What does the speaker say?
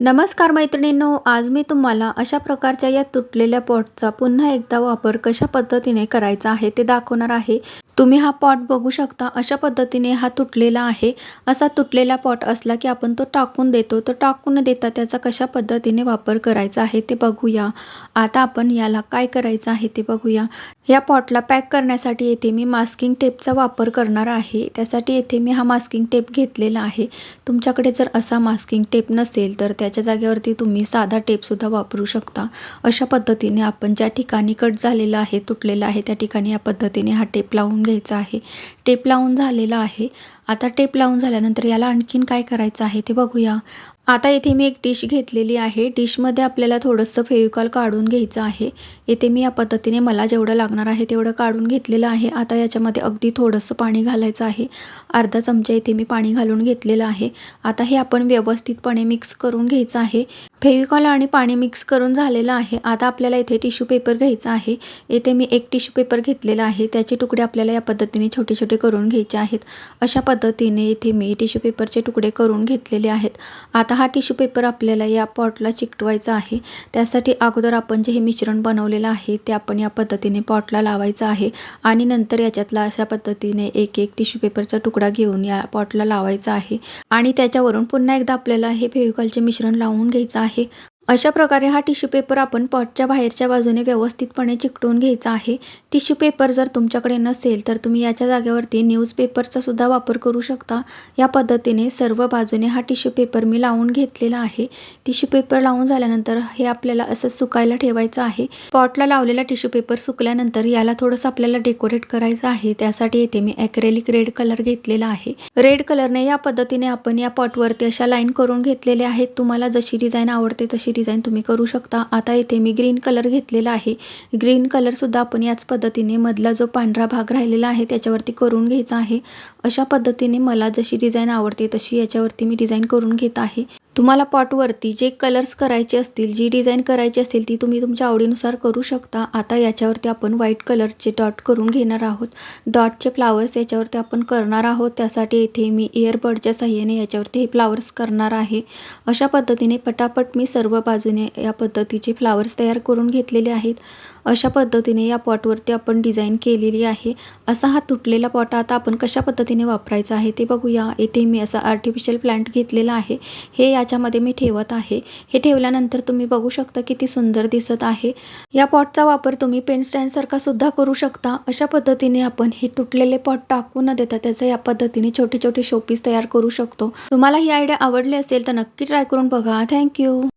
नमस्कार मैत्रिणींनो आज मी तुम्हाला अशा प्रकारच्या या तुटलेल्या पॉटचा पुन्हा एकदा वापर कशा पद्धतीने करायचा आहे ते दाखवणार आहे. तुम्ही हा पॉट बघू शकता अशा पद्धतीने हा तुटलेला आहे. असा तुटलेला पॉट असला की आपण तो टाकून देतो तो टाकून न देता त्याचा कशा पद्धतीने वापर करायचा आहे ते बघूया. आता आपण याला काय करायचं आहे ते बघूया. या पॉटला पॅक करण्यासाठी येथे मी मास्किंग टेपचा वापर करणार आहे. त्यासाठी येथे मी हा मास्किंग टेप घेतलेला आहे. तुमच्याकडे जर असा मास्किंग टेप नसेल तर त्याच्या जागेवरती तुम्ही साधा टेपसुद्धा वापरू शकता. अशा पद्धतीने आपण ज्या ठिकाणी कट झालेला आहे तुटलेला आहे त्या ठिकाणी या पद्धतीने हा टेप लावून घ्यायचा आहे. टेप लावून झालेला आहे. आता टेप लावून झाल्यानंतर याला आणखीन काय करायचं आहे ते बघूया. आता इथे मी एक डिश घेतलेली आहे. डिशमध्ये आपल्याला थोडंसं फेविकॉल काढून घ्यायचं आहे. इथे मी या पद्धतीने मला जेवढं लागणार आहे तेवढं काढून घेतलेलं आहे. आता याच्यामध्ये अगदी थोडंसं पाणी घालायचं आहे. अर्धा चमचा इथे मी पाणी घालून घेतलेलं आहे. आता हे आपण व्यवस्थितपणे मिक्स करून घ्यायचं आहे. फेविकॉल आणि पाणी मिक्स करून झालेलं आहे. आता आपल्याला इथे टिश्यू पेपर घ्यायचा आहे. इथे मी एक टिश्यू पेपर घेतलेला आहे. त्याचे तुकडे आपल्याला या पद्धतीने छोटे छोटे करून घ्यायचे आहेत. अशा पद्धतीने इथे मी टिश्यू पेपरचे तुकडे करून घेतलेले आहेत. आता हा टिश्यू पेपर आपल्याला या पॉटला चिकटवायचा आहे. त्यासाठी अगोदर आपण जे हे मिश्रण बनवलेलं आहे ते आपण या पद्धतीने पॉटला लावायचं आहे आणि नंतर याच्यातला अशा पद्धतीने एक एक टिश्यू पेपरचा तुकडा घेऊन या पॉटला लावायचा आहे. आणि त्याच्यावरून पुन्हा एकदा आपल्याला हे फेविकॉलचे मिश्रण लावून घ्यायचं आहे. अशा प्रकारे हा टिश्यू पेपर आपण पॉटच्या बाहेरच्या बाजूने व्यवस्थितपणे चिकटवून घ्यायचा आहे. टिश्यू पेपर जर तुमच्याकडे नसेल तर तुम्ही याच्या जागेवरती न्यूजपेपरचा सुद्धा वापर करू शकता. या पद्धतीने सर्व बाजूने हा टिश्यू पेपर मी लावून घेतलेला आहे. टिश्यू पेपर लावून झाल्यानंतर हे आपल्याला असं सुकायला ठेवायचं आहे. पॉटला लावलेला टिश्यू पेपर सुकल्यानंतर याला थोडंसं आपल्याला डेकोरेट करायचं आहे. त्यासाठी येथे मी ॲक्रेलिक रेड कलर घेतलेला आहे. रेड कलरने या पद्धतीने आपण या पॉटवरती अशा लाईन करून घेतलेल्या आहेत. तुम्हाला जशी डिझाईन आवडते तशी डिझाईन तुम्ही करू शकता. आता इथे मी ग्रीन कलर घेतलेला आहे. ग्रीन कलरसुद्धा आपण याच पद्धतीने मधला जो पांढरा भाग राहिलेला आहे त्याच्यावरती करून घ्यायचा आहे. अशा पद्धतीने मला जशी डिझाईन आवडते तशी याच्यावरती मी डिझाईन करून घेत आहे. तुम्हाला पॉटवरती जे कलर्स करायचे असतील जी डिझाईन करायची असेल ती तुम्ही तुमच्या आवडीनुसार करू शकता. आता याच्यावरती आपण व्हाईट कलरचे डॉट करून घेणार आहोत. डॉटचे फ्लावर्स याच्यावरती आपण करणार आहोत. त्यासाठी इथे मी इयरबडच्या साह्याने याच्यावरती हे फ्लावर्स करणार आहे. अशा पद्धतीने पटापट मी सर्व बाजूने या पद्धतीचे फ्लावर्स तयार करून घेतलेले आहेत. अशा पद्धतीने या पॉटवरती आपण डिझाईन केलेली आहे. असा हा तुटलेला पॉट आता आपण कशा पद्धतीने वापरायचा आहे ते बघूया. इथे मी असा आर्टिफिशियल प्लांट घेतलेला आहे. हे याच्यामध्ये मी ठेवत आहे. हे ठेवल्यानंतर तुम्ही बघू शकता किती सुंदर दिसत आहे. या पॉटचा वापर तुम्ही पेन स्टँडसारखा सुद्धा करू शकता. अशा पद्धतीने आपण हे तुटलेले पॉट टाकू न देता त्याचं या पद्धतीने छोटे छोटे शोपीस तयार करू शकतो. तुम्हाला ही आयडिया आवडली असेल तर नक्की ट्राय करून बघा. थँक्यू